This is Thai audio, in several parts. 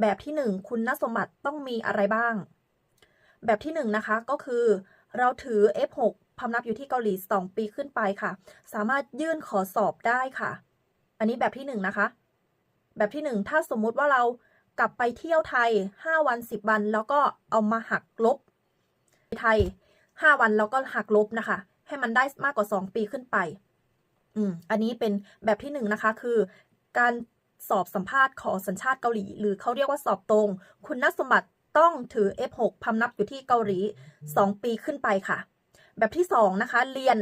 แบบที่หนึ่งคุณสมบัติต้องมีอะไรบ้าง แบบที่หนึ่งนะคะก็คือเราถือ F6 พำนับอยู่ที่เกาหลี 2 ปีขึ้นไปค่ะ สามารถยื่นขอสอบได้ค่ะ อันนี้แบบที่หนึ่งนะคะ แบบที่หนึ่งถ้าสมมุติว่าเรากลับไปเที่ยวไทย 5 วัน 10 วัน แล้วก็เอามาหักลบไทย 5 วันแล้วก็หักลบนะคะ ให้มันได้มากกว่า 2 ปีขึ้นไป อืม อันนี้เป็นแบบที่หนึ่งนะคะคือการ สอบสัมภาษณ์ขอสัญชาติเกาหลี หรือเขาเรียกว่าสอบตรง คุณสมบัติต้องถือ F6 พำนับอยู่ที่เกาหลี 2 ปีขึ้นไปค่ะ แบบที่ 2 นะคะ เรียน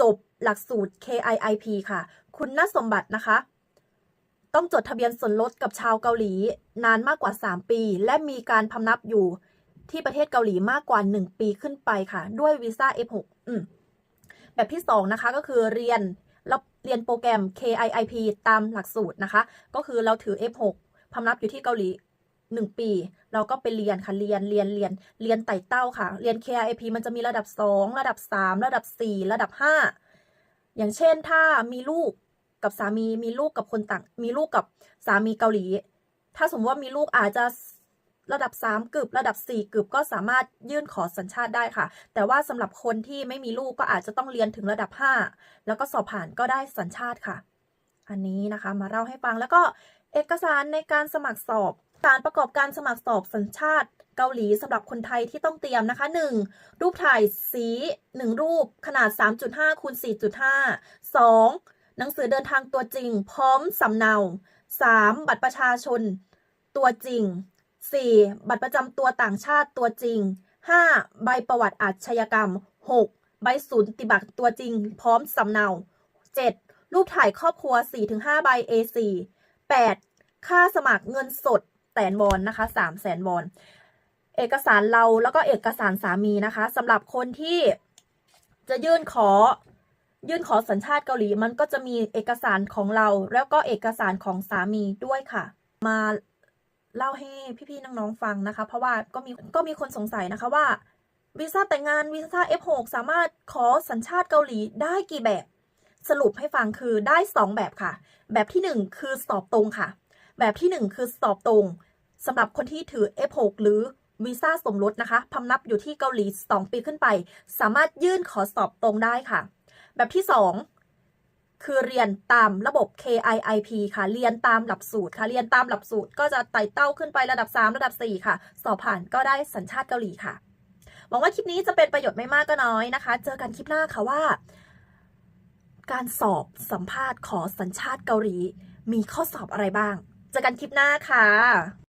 จบหลักสูตร KIIP ค่ะ คุณสมบัตินะคะ ต้องจดทะเบียนสมรสกับชาวเกาหลี นานมากกว่า 3 ปี และมีการพำนับอยู่ที่ประเทศเกาหลีมากกว่า 1 ปีขึ้นไปค่ะ ด้วยวีซ่า F6 อืมแบบที่ 2 นะคะก็คือเรียน เราเรียนโปรแกรม KIIP ตามหลักสูตรนะคะ ก็คือเราถือ F6 พำนับอยู่ที่เกาหลี1ปี เราก็ไปเรียนค่ะ เรียน เรียน เรียน เรียนไต่เต้าค่ะ เรียน KIP มันจะมีระดับ 2 ระดับ 3 ระดับ 4 ระดับ 5 อย่างเช่นถ้ามีลูกกับสามี มีลูกกับคนต่าง มีลูกกับสามีเกาหลี ถ้าสมมติว่ามีลูกอาจจะ ระดับ 3กึบระดับ 4กึบก็สามารถยื่นขอสัญชาติได้ค่ะ แต่ว่าสำหรับคนที่ไม่มีลูกก็อาจจะต้องเรียนถึงระดับ 5 แล้วก็สอบผ่านก็ได้สัญชาติค่ะ อันนี้นะคะมาเล่าให้ฟังแล้วก็เอกสารในการสมัครสอบการประกอบการสมัครสอบสัญชาติเกาหลีสำหรับคนไทยที่ต้องเตรียมนะคะ 1. รูปถ่ายสี 1 รูปขนาด 3.5คูณ4.5 2. หนังสือเดินทางตัวจริง พร้อมสำเนา 3. บัตรประชาชนตัวจริง 4. บัตรประจำตัวต่างชาติตัวจริง 5. ใบประวัติอาชญากรรม 6. ใบสูติบัตรตัวจริง พร้อมสำเนา 7. รูปถ่ายครอบครัว 4-5 ใบ A4 8. ค่าสมัครเงินสดแสนวอนนะคะ3แสนวอน เอกสารเราแล้วก็เอกสารสามีนะคะสำหรับคนที่จะยื่นขอยื่นขอสัญชาติเกาหลีมันก็จะมีเอกสารของเรา แล้วก็เอกสารของสามีด้วยค่ะ มา เล่าให้พี่ๆน้องๆฟังนะคะ เพราะว่าก็มีก็มีคนสงสัยนะคะว่าวีซ่าแต่งงานวีซ่า F6 สามารถขอสัญชาติเกาหลีได้กี่แบบ สรุปให้ฟังคือได้ 2 แบบค่ะ แบบที่ 1 คือสอบตรงค่ะ แบบที่ 1 คือสอบตรงสำหรับคนที่ถือ F6 หรือวีซ่าสมรสนะคะพำนับอยู่ที่เกาหลี 2 ปีขึ้นไป สามารถยื่นขอสอบตรงได้ค่ะ แบบที่ 2 คือเรียนตามระบบ KIIP ค่ะ เรียนตามหลักสูตรค่ะ เรียนตามหลักสูตรก็จะไต่เต้าขึ้นไประดับ 3 ระดับ 4 ค่ะ สอบผ่านก็ได้สัญชาติเกาหลีค่ะ หวังว่าคลิปนี้จะเป็นประโยชน์ไม่มากก็น้อยนะคะ เจอกันคลิปหน้าค่ะว่า การสอบสัมภาษณ์ขอสัญชาติเกาหลี มีข้อสอบอะไรบ้าง เจอกันคลิปหน้าค่ะ